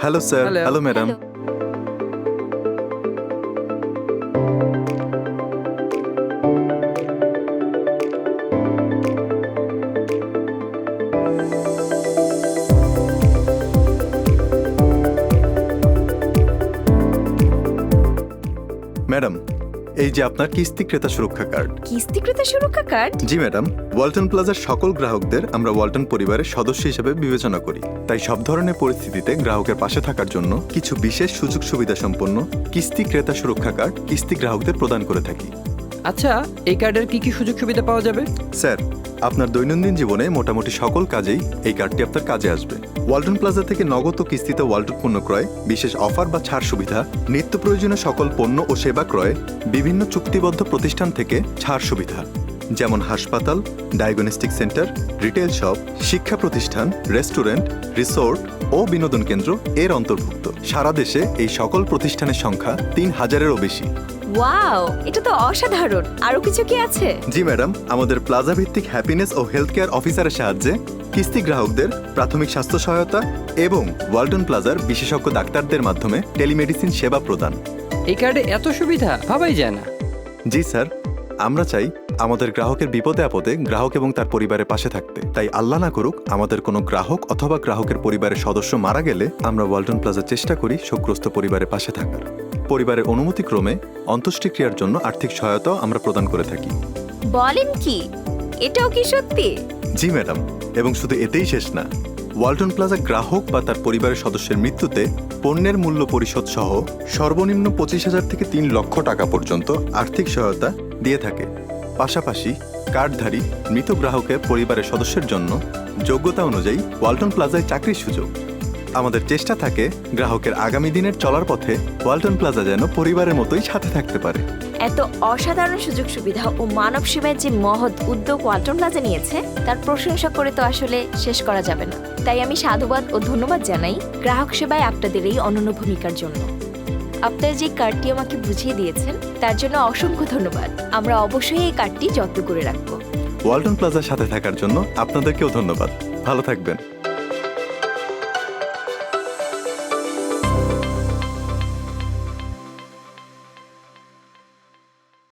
Hello sir Hello. Hello madam hello. Madam এই যে আপনার কিস্তি ক্রেতা সুরক্ষা কার্ড। কিস্তি ক্রেতা সুরক্ষা কার্ড? জি ম্যাডাম। ওয়ালটন প্লাজার সকল গ্রাহকদের আমরা ওয়ালটন পরিবারের সদস্য হিসেবে বিবেচনা করি। তাই সব ধরনের পরিস্থিতিতে গ্রাহকের পাশে থাকার জন্য কিছু বিশেষ সুযোগ সুবিধা সম্পন্ন কিস্তি ক্রেতা সুরক্ষা কার্ড কিস্তি গ্রাহকদের প্রদান করে থাকি। আচ্ছা এই কার্ডের কি কি সুযোগ সুবিধা পাওয়া যাবে? স্যার আপনার দৈনন্দিন জীবনে মোটামুটি সকল কাজেই এই কার্ডটি আপনার কাজে আসবে। ওয়ালটন প্লাজা থেকে নগদ ও কিস্তিতে ওয়ালটন পণ্য ক্রয়, বিশেষ অফার বা ছাড় সুবিধা, নিত্য প্রয়োজনীয় সকল পণ্য ও সেবা ক্রয়ে, বিভিন্ন চুক্তিবদ্ধ প্রতিষ্ঠান থেকে ছাড় সুবিধা। যেমন হাসপাতাল ডায়াগনস্টিক সেন্টার রিটেল শপ শিক্ষা প্রতিষ্ঠান রেস্টুরেন্ট রিসোর্ট ও বিনোদন কেন্দ্র এর অন্তর্ভুক্ত। সারা দেশে এই সকল প্রতিষ্ঠানের সংখ্যা তিন হাজারেরও বেশি। ওয়াও এটা তো অসাধারণ। আরও কিছু কি আছে? জি ম্যাডাম আমাদের প্লাজা ভিত্তিক হ্যাপিনেস ও হেলথ কেয়ার অফিসারের সাহায্যে কিস্তি গ্রাহকদের প্রাথমিক স্বাস্থ্য সহায়তা এবং ওয়ালটন প্লাজার বিশেষজ্ঞ ডাক্তারদের মাধ্যমে টেলিমেডিসিন সেবা প্রদান। এই কার্ডে এত সুবিধা? ভাবাই যায় না। জি স্যার আমরা চাই আমাদের গ্রাহকের বিপদে আপদে গ্রাহক এবং তার পরিবারের পাশে থাকতে। তাই আল্লাহ না করুক আমাদের কোনো গ্রাহক অথবা গ্রাহকের পরিবারের সদস্য মারা গেলে আমরা ওয়ালটন প্লাজা চেষ্টা করি শোকগ্রস্ত পরিবারের পাশে থাকার। পরিবারের অনুমতিক্রমে অন্ত্যেষ্টিক্রিয়ার জন্য আর্থিক সহায়তাও আমরা প্রদান করে থাকি। বলেন কি? এটাও কি সত্যি? জি ম্যাডাম। এবং শুধু এতেই শেষ না ওয়ালটন প্লাজা গ্রাহক বা তার পরিবারের সদস্যের মৃত্যুতে পণ্যের মূল্য পরিশোধ সহ সর্বনিম্ন পঁচিশ হাজার থেকে তিন লক্ষ টাকা পর্যন্ত আর্থিক সহায়তা দিয়ে থাকে। পাশাপাশি কার্ডধারী মৃত গ্রাহকের পরিবারের সদস্যের জন্য যোগ্যতা অনুযায়ী ওয়ালটন প্লাজায় চাকরির সুযোগ। আমাদের চেষ্টা থাকে গ্রাহকের আগামী দিনের চলার পথে ওয়ালটন প্লাজা যেন পরিবারের মতোই সাথে থাকতে পারে। এত অসাধারণ সুযোগ সুবিধা ও মানব সেবায় যে মহৎ উদ্যোগ ওয়ালটন প্লাজা নিয়েছে তার প্রশংসা করে তো আসলে শেষ করা যাবে না। তাই আমি সাধুবাদ ও ধন্যবাদ জানাই গ্রাহক সেবায় আপনাদের এই অনন্য ভূমিকার জন্য। আপনার যে কার্ডটি আমাকে বুঝিয়ে দিয়েছেন তার জন্য অসংখ্য ধন্যবাদ। আমরা অবশ্যই এই কার্ডটি যত্ন করে রাখব। ওয়ালটন প্লাজার সাথে থাকার জন্য আপনাদেরকেও ধন্যবাদ। ভালো থাকবেন।